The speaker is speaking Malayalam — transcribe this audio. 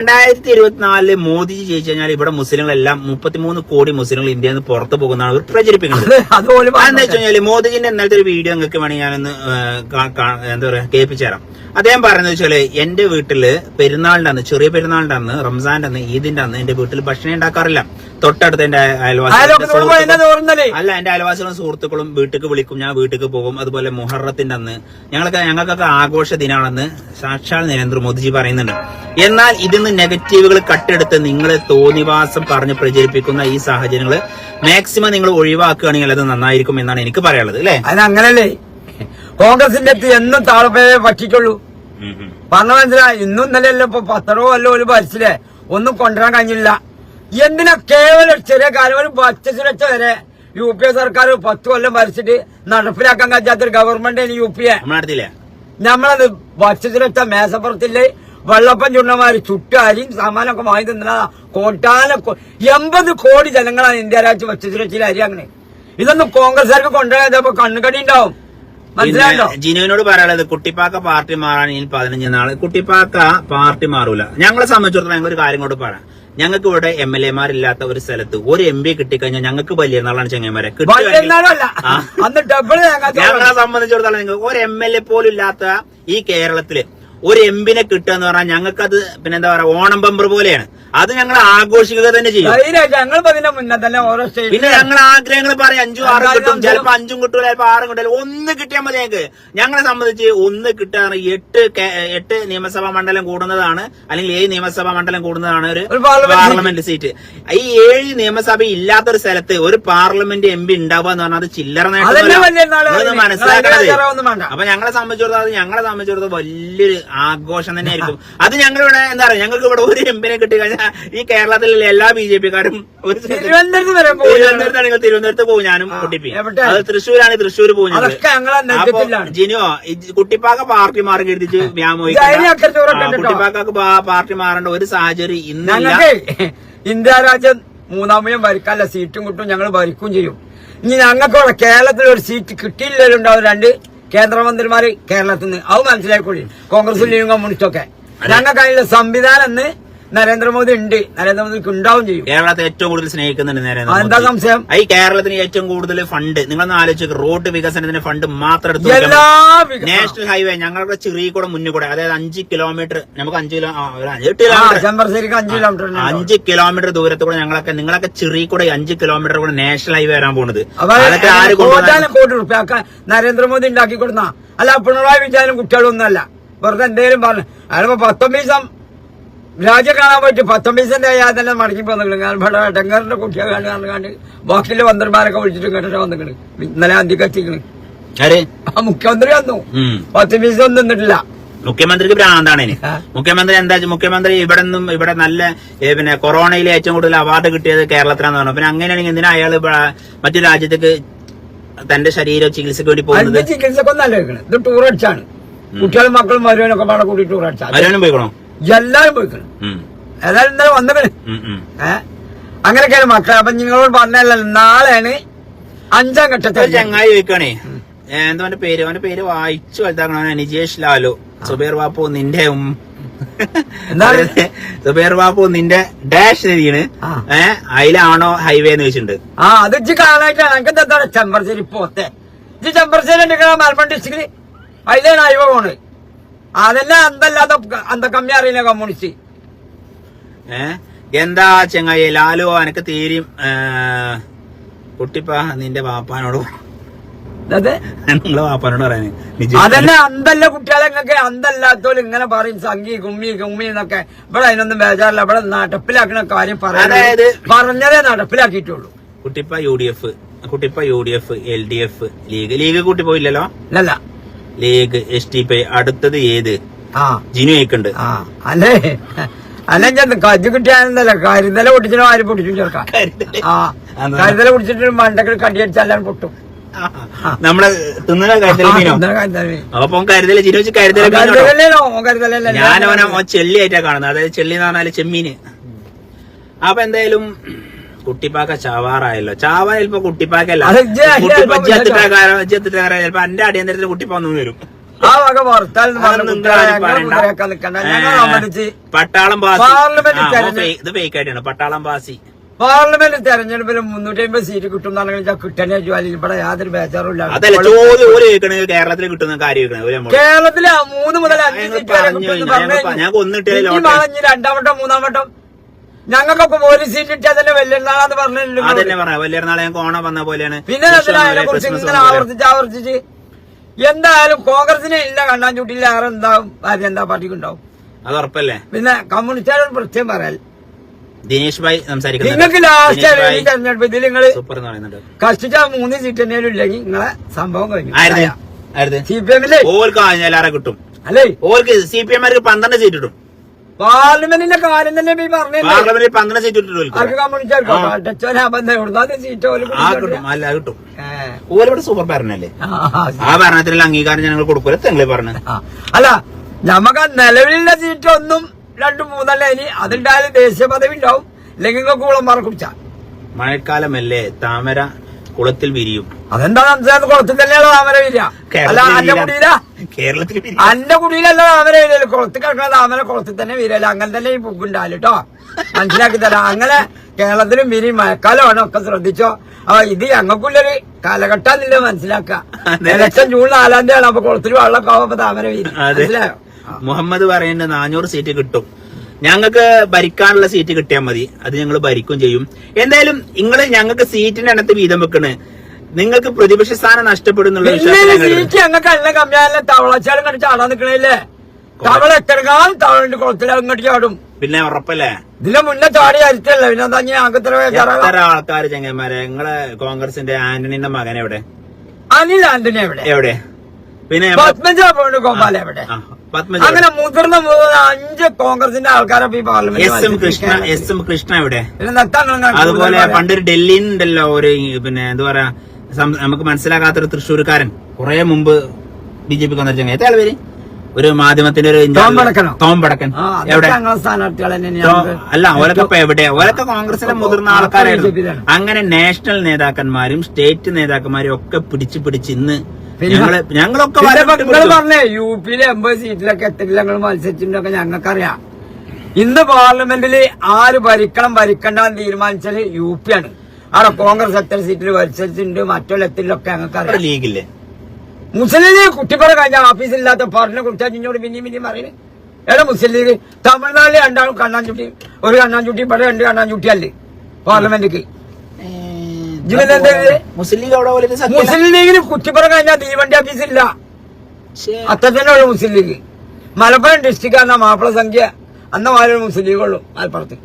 രണ്ടായിരത്തി ഇരുപത്തിനാലിൽ മോദിജി ജയിച്ചു കഴിഞ്ഞാൽ ഇവിടെ മുസ്ലിങ്ങളെല്ലാം മുപ്പത്തിമൂന്ന് കോടി മുസ്ലിങ്ങൾ ഇന്ത്യയിൽ നിന്ന് പുറത്തു പോകുന്നതാണ് അവർ പ്രചരിപ്പിക്കുന്നത്. അതുപോലെ എന്താ വെച്ച് കഴിഞ്ഞാൽ മോദിജിന്റെ ഇന്നലത്തെ ഒരു വീഡിയോ നിങ്ങൾക്ക് വേണമെങ്കിൽ ഞാനൊന്ന് എന്താ പറയാ കേൾപ്പിച്ചു തരാം അദ്ദേഹം പറയുന്നത് വെച്ചാൽ എന്റെ വീട്ടിൽ പെരുന്നാളിന്റെ അന്ന് ചെറിയ പെരുന്നാളിന്റെ അന്ന് റംസാന്റെ അന്ന് ഈദിന്റെ അന്ന് എന്റെ വീട്ടിൽ ഭക്ഷണം ഉണ്ടാക്കാറില്ല. തൊട്ടടുത്ത് എന്റെ അയൽവാസികൾ അല്ല എന്റെ അയൽവാസികളും സുഹൃത്തുക്കളും വീട്ടിൽ വിളിക്കും ഞാൻ വീട്ടിൽ പോകും. അതുപോലെ മുഹറത്തിന്റെ അന്ന് ഞങ്ങൾക്ക് ഞങ്ങൾക്കൊക്കെ ആഘോഷ ദിനാണെന്ന് സാക്ഷാൽ നരേന്ദ്രമോദിജി പറയുന്നുണ്ട്. എന്നാൽ ഇതിന്ന് നെഗറ്റീവുകൾ കട്ടെടുത്ത് നിങ്ങളെ തോന്നിവാസം പറഞ്ഞ് പ്രചരിപ്പിക്കുന്ന ഈ സാഹചര്യങ്ങൾ മാക്സിമം നിങ്ങൾ ഒഴിവാക്കുകയാണെങ്കിൽ അത് നന്നായിരിക്കും എന്നാണ് എനിക്ക് പറയാനുള്ളത് അല്ലേ? അതിനങ്ങനല്ലേ കോൺഗ്രസിന്റെ അടുത്ത് എന്നും താളപ്പേ പറ്റിക്കുള്ളൂ പറഞ്ഞ മനസ്സിലായി? ഇന്നും ഇന്നലെയല്ലോ ഇപ്പൊ പത്തറോ അല്ലോ ഒരു ബസ്സിലെ ഒന്നും കൊണ്ടുവരാൻ കഴിഞ്ഞില്ല. എന്തിനാ കേവലം ചെറിയ കാലം ഒരു ഭക്ഷ്യ സുരക്ഷ വരെ യു പി എ സർക്കാർ പത്ത് കൊല്ലം ഭരിച്ചിട്ട് നടപ്പിലാക്കാൻ കഴിയാത്തൊരു ഗവൺമെന്റ് യു പി എ നമ്മളത് ഭക്ഷ്യ സുരക്ഷ മേശപ്പുറത്തില്ലേ വെള്ളപ്പം ചുണ്ണമാര് ചുട്ടാരിയും സാമാനൊക്കെ വാങ്ങി തിന്നാ കോട്ടാന എൺപത് കോടി ജനങ്ങളാണ് ഇന്ത്യ രാജ്യം ഭക്ഷ്യസുരക്ഷയിൽ അരി അങ്ങനെ ഇതൊന്നും കോൺഗ്രസ്സുകാർക്ക് കൊണ്ടുപോയപ്പോ കണ്ണുകടി ഉണ്ടാവും. ജിനുവിനോട് പറയാനുള്ളത് കുട്ടിപ്പാക്ക പാർട്ടി മാറാൻ ഇനി പതിനഞ്ച് നാൾ. കുട്ടിപ്പാക്ക പാർട്ടി മാറൂല. ഞങ്ങളെ സംബന്ധിച്ചിടത്തോളം ഞങ്ങൾ ഒരു കാര്യം കൊണ്ട് പറയാം. ഞങ്ങൾക്ക് ഇവിടെ എം എൽ എമാരില്ലാത്ത ഒരു സ്ഥലത്ത് ഒരു എം പി കിട്ടിക്കഴിഞ്ഞാൽ ഞങ്ങൾക്ക് വലിയ നാളാണ് ചെങ്ങന്മാരെ. ഞങ്ങളെ സംബന്ധിച്ചിടത്തോളം ഒരു എം എൽ എ പോലും ഇല്ലാത്ത ഈ കേരളത്തിൽ ഒരു എംപിനെ കിട്ടുക എന്ന് പറഞ്ഞാൽ ഞങ്ങൾക്കത് പിന്നെ എന്താ പറയാ ഓണം ബമ്പർ പോലെയാണ്. അത് ഞങ്ങൾ ആഘോഷിക്കുക തന്നെ ചെയ്യും. പിന്നെ ഞങ്ങൾ ആഗ്രഹങ്ങൾ പറയാം അഞ്ചും ആറും കിട്ടും. ചിലപ്പോ അഞ്ചും കിട്ടൂല ചിലപ്പോ ആറും കിട്ടില്ല ഒന്ന് കിട്ടിയാൽ മതി ഞങ്ങൾക്ക്. ഞങ്ങളെ സംബന്ധിച്ച് ഒന്ന് കിട്ടുക എട്ട് എട്ട് നിയമസഭാ മണ്ഡലം കൂടുന്നതാണ്. അല്ലെങ്കിൽ ഏഴ് നിയമസഭാ മണ്ഡലം കൂടുന്നതാണ് ഒരു പാർലമെന്റ് സീറ്റ്. ഈ ഏഴ് നിയമസഭ ഇല്ലാത്തൊരു സ്ഥലത്ത് ഒരു പാർലമെന്റ് എം പി ഉണ്ടാവുക എന്ന് പറഞ്ഞാൽ അത് ചില്ലറ നേട്ടം മനസ്സിലാക്കാതെ മനസ്സിലാക്കണത്. അപ്പൊ ഞങ്ങളെ സംബന്ധിച്ചിടത്തോളം അത് ഞങ്ങളെ സംബന്ധിച്ചിടത്തോളം വലിയൊരു ആഘോഷം തന്നെ ആയിരിക്കും അത് ഞങ്ങളിവിടെ എന്താ പറയാ ഞങ്ങൾക്ക് ഇവിടെ ഒരു എംപിനെ കിട്ടി കഴിഞ്ഞാൽ ഈ കേരളത്തിലുള്ള എല്ലാ ബി ജെ പിക്കാരും ഒരു തിരുവനന്തപുരത്താണെങ്കിൽ തിരുവനന്തപുരത്ത് പോകും ഞാനും കുട്ടിപ്പി. അത് തൃശ്ശൂരാണ് തൃശ്ശൂർ പോകുന്നത് അപ്പൊ നെഞ്ചത്തിലാണ് ജിനോ ഈ കുട്ടിപ്പാക്ക പാർട്ടി മാറി കരുതിച്ച് വ്യാമോഹിക്കും കുട്ടിപ്പാക്കൊക്കെ പാർട്ടി മാറേണ്ട ഒരു സാഹചര്യം ഇന്നില്ല. ഇന്ത്യ രാജ്യം മൂന്നാമയും ഭരിക്കാനല്ല സീറ്റും കിട്ടും ഞങ്ങൾ ഭരിക്കും ചെയ്യും. ഇനി ഞങ്ങൾക്കുള്ള കേരളത്തിൽ ഒരു സീറ്റ് കിട്ടിയില്ലുണ്ടാവും രണ്ട് കേന്ദ്രമന്ത്രിമാര് കേരളത്തിൽ നിന്ന് അത് മനസ്സിലായിക്കോളി. കോൺഗ്രസ് ലീഗും കമ്മ്യൂണിസ്റ്റൊക്കെ ഞങ്ങൾക്ക് അതിനുള്ള സംവിധാനം ഇന്ന് നരേന്ദ്രമോദി ഉണ്ട്. നരേന്ദ്രമോദിക്ക് ഉണ്ടാവും ചെയ്യും. കേരളത്തെ ഏറ്റവും കൂടുതൽ സ്നേഹിക്കുന്നുണ്ട് നരേന്ദ്രമോദി. എന്താ സംശയം? ഈ കേരളത്തിന് ഏറ്റവും കൂടുതൽ ഫണ്ട് നിങ്ങളൊന്ന് ആലോചിച്ചു റോഡ് വികസനത്തിന് ഫണ്ട് മാത്രം എടുത്തു. നാഷണൽ ഹൈവേ ഞങ്ങളുടെ ചെറിയ കൂടെ മുന്നിൽ കൂടെ അതായത് അഞ്ച് കിലോമീറ്റർ നമുക്ക് അഞ്ച് കിലോ എട്ട് കിലോമീറ്റർ അഞ്ച് കിലോമീറ്റർ. അഞ്ച് കിലോമീറ്റർ ദൂരത്ത് കൂടെ ഞങ്ങളൊക്കെ നിങ്ങളൊക്കെ ചെറിയ കൂടെ അഞ്ച് കിലോമീറ്റർ കൂടെ നാഷണൽ ഹൈവേ വരാൻ പോകുന്നത് അതൊക്കെ ആര് കൊണ്ടുവന്നാലും കോടി റുപ്യ നരേന്ദ്രമോദി ഉണ്ടാക്കി കൊടുക്കുന്ന അല്ല പിണറായി വിജയനും കുട്ടികളൊന്നുമല്ല വെറുതെ എന്തേലും പറഞ്ഞു. അയാളിപ്പോ പത്തൊമ്പത് ദിവസം രാജ്യം കാണാൻ പറ്റും. പത്തൊമ്പത് യാതെല്ലാം മടക്കി വന്നിട്ടുണ്ട് ഞാൻ ഇവിടെ ഡെങ്കറിന്റെ കുട്ടിയെ കണ്ട് കണ്ട് ബാക്കിയുള്ള മന്ത്രിമാരൊക്കെ വിളിച്ചിട്ട് കേട്ടിട്ട് വന്നിക്കണ്. ഇന്നലെ അന്തി കത്തിക്കണ് ആ മുഖ്യമന്ത്രി വന്നു. ഉം. പത്തൊമ്പത് ഒന്നും നിന്നിട്ടില്ല. മുഖ്യമന്ത്രിക്ക് ഭ്രാന്താണ് ഇനി. മുഖ്യമന്ത്രി എന്താ മുഖ്യമന്ത്രി ഇവിടെ നിന്നും ഇവിടെ നല്ല പിന്നെ കൊറോണയിൽ ഏറ്റവും കൂടുതൽ അവാർഡ് കിട്ടിയത് കേരളത്തിലാന്ന് പറഞ്ഞു. പിന്നെ അങ്ങനെയാണെങ്കിൽ എന്തിനാ അയാൾ മറ്റു രാജ്യത്തേക്ക് തന്റെ ശരീര ചികിത്സക്ക് വേണ്ടി പോകുന്നത്? ചികിത്സക്കൊന്നല്ല ഇത് ടൂർ അടിച്ചാണ്. കുട്ടികളും മക്കളും മരുവനൊക്കെ പാടെ കൂടി ടൂർ അടിച്ചാണ് മരുവനും പോയിക്കണോ? എല്ലാരും പോയിക്കണം. ഏതായാലും ഇന്നലെ വന്നവര് ഏഹ് അങ്ങനെയൊക്കെയാണ് മക്കളെ. അപ്പൊ നിങ്ങളോട് പറഞ്ഞല്ലോ നാളെയാണ് അഞ്ചാം ഘട്ടത്തെ ഒരു ചങ്ങായി ചോദിക്കണേ എന്താ അവന്റെ പേര്? അവന്റെ പേര് വായിച്ചു വലുതാക്കണ. നിജേഷ് ലാലു. സുബേർ ബാപ്പു നിന്റെ എന്താണ്? സുബേർ ബാപ്പു നിന്റെ ഡാഷ് എഴുതിയാണ്. ഏഹ് അതിലാണോ ഹൈവേ എന്ന് ചോദിച്ചിട്ടുണ്ട്. ആ അത് ഇജ്ജ് കാണായിട്ടാണ് എനിക്ക് എന്താണ് ചെമ്പർശ്ശേരി പോത്തെ? ഇജ്ജ് ചെമ്പർശ്ശേരി മലപ്പുറം ഡിസ്ട്രിക്ട് അതിലാണ് ഹൈവേ പോണ് അതന്നെ അന്തല്ലാതെ അന്ത കമ്മി അറിയില്ല കമ്മ്യൂണിസ്റ്റ്. ഏ? എന്താ ചെങ്ങായി? ലാലു അനക്ക് തീരും കുട്ടിപ്പ നിന്റെ വാപ്പാനോട്. നിങ്ങളെ വാപ്പാനോട് പറയാന്. അതന്നെ അന്തല്ല കുട്ടികളെ നിങ്ങൾക്ക് അന്തല്ലാത്തോലും ഇങ്ങനെ പറയും സംഗി കുമ്മി കുമ്മി എന്നൊക്കെ. ഇവിടെ അതിനൊന്നും ബേജാറില്ല. ഇവിടെ നടപ്പിലാക്കുന്ന കാര്യം പറയാൻ പറഞ്ഞതേ നടപ്പിലാക്കിയിട്ടുള്ളൂ. കുട്ടിപ്പ U D F. കുട്ടിപ്പ U D F L D F. League League കൂട്ടി പോയില്ലല്ലോ? അല്ലല്ല ലീഗ് എസ് ടി പി അടുത്തത് ഏത്? ജിനു ഏക്കുണ്ട്. അല്ലേ? അല്ല ഞാൻ കജ്ജ് കിട്ടിയാണെന്നല്ല കരുതല പൊട്ടിച്ചിട്ട് ആര് പൊട്ടിച്ചു ചേർക്കാം. കരുതല. പൊടിച്ചിട്ട് മണ്ടക്കൾ കടിയടിച്ചാലും പൊട്ടും. നമ്മളെ തിന്നുന്ന. അപ്പൊ കരുതല ജിനു വെച്ച് കരുതല അവനെ ഓ ചെള്ളിയായിട്ടാ കാണുന്നത്. അതായത് ചെല്ലി എന്ന് പറഞ്ഞാൽ ചെമ്മീന്. അപ്പൊ എന്തായാലും കുട്ടിപ്പാക്ക ചാവാറായല്ലോ. ചാവാൻ ചിലപ്പോ കുട്ടിപ്പാക്കല്ല കുട്ടിപ്പ ചിലപ്പോ എന്റെ അടിയന്തരത്തിന് കുട്ടിപ്പ ഒന്നും വരും. ആ വക വർത്താൽ പട്ടാളം ഇത് ഫേക്കായിട്ടാണ് പട്ടാളം പാസി പാർലമെന്റ് തെരഞ്ഞെടുപ്പിൽ മുന്നൂറ്റി അമ്പത് സീറ്റ് കിട്ടുന്നാണെങ്കിൽ കിട്ടണ ജോലിയിൽ ഇവിടെ യാതൊരു ബേജാറും അതല്ല ഇല്ല ചോദ്യം ഒരു കേൾക്കണത് കേരളത്തിൽ കിട്ടുന്ന കാര്യം. കേരളത്തിലെ മൂന്ന് മുതൽ അഞ്ച് സീറ്റ് വരെ രണ്ടാം വട്ടം മൂന്നാം വട്ടം ഞങ്ങൾക്കൊക്കെ ഒരു സീറ്റ് കിട്ടിയാൽ തന്നെ പറഞ്ഞില്ലല്ലോ. അതന്നെ പറയാം. വലിയ നാളെ ഞങ്ങൾക്ക് ഓണം വന്ന പോലെയാണ്. പിന്നെ അതിനെ കുറിച്ച് ഇങ്ങനെ ആവർത്തിച്ച് ആവർത്തിച്ച്? എന്തായാലും കോൺഗ്രസിനെ ഇല്ല കണ്ടാൻ കണ്ണാൻചുട്ടിയിൽ വേറെ എന്താവും ഭാര്യ എന്താ പാർട്ടിക്ക് ഉണ്ടാവും അത് ഉറപ്പല്ലേ? പിന്നെ കമ്മ്യൂണിസ്റ്റുകാരോട് പ്രത്യേകം പറയാൻ ദിനേഷ് ഭായ് സംസാരിക്കുന്നത് നിങ്ങൾക്ക് ലാസ്റ്റ് തെരഞ്ഞെടുപ്പ് ഇതിൽ നിങ്ങൾ സൂപ്പർ എന്ന് പറയുന്നുണ്ട്. കഷ്ടിച്ച മൂന്ന് സീറ്റ് തന്നെയാലും ഇല്ലെങ്കിൽ നിങ്ങളെ സംഭവം കഴിഞ്ഞു. സി പി എമ്മിലെ. ഓർക്ക് കിട്ടും. അല്ലേ? ഓർക്ക് സി പി എമാർക്ക് പന്ത്രണ്ട് സീറ്റ് കിട്ടും. പാർലമെന്റിന്റെ കാര്യം തന്നെ ഈ പറഞ്ഞില്ലേ? പാർലമെന്റിൽ പന്ത്രണ്ട് സീറ്റ് കിട്ടും. ഓലിവിടെ സൂപ്പർ ഭരണല്ലേ? ആ, ഭരണത്തിനുള്ള അംഗീകാരം ഞങ്ങൾ കൊടുക്കൂല? തെങ്ങളെ പറഞ്ഞു. അല്ല നമുക്ക് നിലവിലുള്ള സീറ്റ് ഒന്നും രണ്ടും മൂന്നല്ല ഇനി. അതുണ്ടായാലും ദേശീയ പദവി ഉണ്ടാവും. അല്ലെങ്കിൽ കുളം മറക്കുച്ച മഴക്കാലമല്ലേ? താമര കുളത്തിൽ വിരിയും. അതെന്താ കുളത്തിൽ തന്നെയാണോ താമര വിരിയ? അല്ല അന്റെ കുടിയില? കേരളത്തിൽ അന്റെ കുടിയിലല്ല താമര വിരിയല്ല കുളത്തിൽ കിടക്കുന്ന താമര കുളത്തിൽ തന്നെ വിരിയല്ല അങ്ങനെ തന്നെ ഈ പൂക്കുണ്ടാവില്ല കേട്ടോ മനസ്സിലാക്കി തരാം. അങ്ങനെ കേരളത്തിലും വിരി മഴക്കാലമാണ് ഒക്കെ ശ്രദ്ധിച്ചോ. അപ്പൊ ഇത് ഞങ്ങൾക്കുള്ളൊരു കാലഘട്ടം മനസ്സിലാക്കുക. മനസ്സിലാക്കാം ഇലക്ഷൻ ജൂൺ നാലാം തീയതിയാണ്. അപ്പൊ കുളത്തിൽ വെള്ളം കാവുമ്പോ താമര വിരി മനസ്സിലായോ? മുഹമ്മദ് പറയുന്നത് നാനൂറ് സീറ്റ് കിട്ടും. ഞങ്ങൾക്ക് ഭരിക്കാനുള്ള സീറ്റ് കിട്ടിയാൽ മതി. അത് ഞങ്ങൾ ഭരിക്കും ചെയ്യും. എന്തായാലും നിങ്ങൾ ഞങ്ങൾക്ക് സീറ്റിന്റെ അടുത്ത് വീതം വെക്കണ്. നിങ്ങൾക്ക് പ്രതിപക്ഷ സ്ഥാനം നഷ്ടപ്പെടുന്നുള്ള സീറ്റ് ഞങ്ങൾക്ക് എല്ലാം കമ്മിയാലേ. തവളച്ചാലും കണ്ട് ചാടാൻ നിക്കണില്ലേ? തവള എത്രകാലം തവളന്റെ കുളത്തിൽ അങ്ങോട്ട് ചാടും? പിന്നെ ഉറപ്പല്ലേ? ഇതിലെ മുന്നേ ചാടി അരിച്ചല്ല പിന്നെ എന്താ ഞാൻ എത്ര ആൾക്കാർ ചെങ്ങന്മാരെ? നിങ്ങളെ കോൺഗ്രസിന്റെ ആന്റണിന്റെ മകൻ എവിടെ? അനിൽ ആന്റണി എവിടെ? എവിടെ? പിന്നെ പത്മജ പോണ്ട് ഗോപാല എവിടെ? അങ്ങനെ മുതിർന്ന മൂന്ന് അഞ്ച് കോൺഗ്രസിന്റെ ആൾക്കാരെ ഈ S M Krishna parliament S M Krishna ഇവിടെ അതുപോലെ പണ്ടൊരു ഡൽഹിയിൽ ഉണ്ടല്ലോ ഒരു പിന്നെ എന്താ പറയാ സം- നമുക്ക് മനസ്സിലാകാത്തൊരു തൃശ്ശൂർക്കാരൻ. കുറെ മുമ്പ് ബി ജെ പി വന്ന എത്ര പേര്? ഒരു മാധ്യമത്തിന്റെ ഒരു തോമ്പടക്കനോ? തോമ്പടക്കൻ എവിടെ അതൊക്കെ ഞങ്ങളെ സ്ഥാനാർത്ഥികൾ തോ- അല്ല ഓലൊക്കെ ഇപ്പൊ എവിടെ? ഓലൊക്കെ കോൺഗ്രസിലെ മുതിർന്ന ആൾക്കാരായിരുന്നു. അങ്ങനെ നാഷണൽ നേതാക്കന്മാരും സ്റ്റേറ്റ് നേതാക്കന്മാരും ഒക്കെ പിടിച്ച് പിടിച്ച് ഇന്ന് ഞങ്ങൾ ഞങ്ങളൊക്കെ നിങ്ങൾ. പറഞ്ഞേ യു പിയിലെ എൺപത് സീറ്റിലൊക്കെ എത്തില്ല ഞങ്ങൾ മത്സരിച്ചിട്ടുണ്ടൊക്കെ ഞങ്ങൾക്കറിയാം. ഇന്ന് പാർലമെന്റിൽ ആര് ഭരിക്കണം ഭരിക്കണ്ട തീരുമാനിച്ചാൽ യു പി ആണ് അവിടെ കോൺഗ്രസ് എത്ര സീറ്റിൽ മത്സരിച്ചിട്ടുണ്ട് മറ്റുള്ള എത്തിലൊക്കെ ഞങ്ങൾക്കറിയാം. ലീഗില്ലേ? മുസ്ലിം ലീഗ് കുട്ടിപ്പറ കഴിഞ്ഞ ഓഫീസില്ലാത്ത പാർട്ടിനെ കുറിച്ച് ഇഞ്ഞോട് പിന്നെയും പിന്നെയും പറയുന്നത് എവിടെ മുസ്ലിം ലീഗ് തമിഴ്നാട്ടിൽ രണ്ടാളും കണ്ണാൻ ചുട്ടി ഒരു കണ്ണാൻ ചുട്ടി ഇവിടെ രണ്ട് കണ്ണാൻ ചുട്ടിയല്ലേ പാർലമെന്റിക്ക്? മുസ്ലിം ലീഗ് അവിടെ പോലെ സത്യം മുസ്ലിം ലീഗിന് കുറ്റിപ്പുറം കഴിഞ്ഞാൽ തീവണ്ടി ഓഫീസില്ല അത്ര തന്നെ ഉള്ളു മുസ്ലിം ലീഗ്. മലപ്പുറം ഡിസ്ട്രിക്ട് ആണ് മാപ്പിള സംഖ്യ. അന്ന മാതിരി മുസ്ലിം ഉള്ളു മലപ്പുറത്ത്.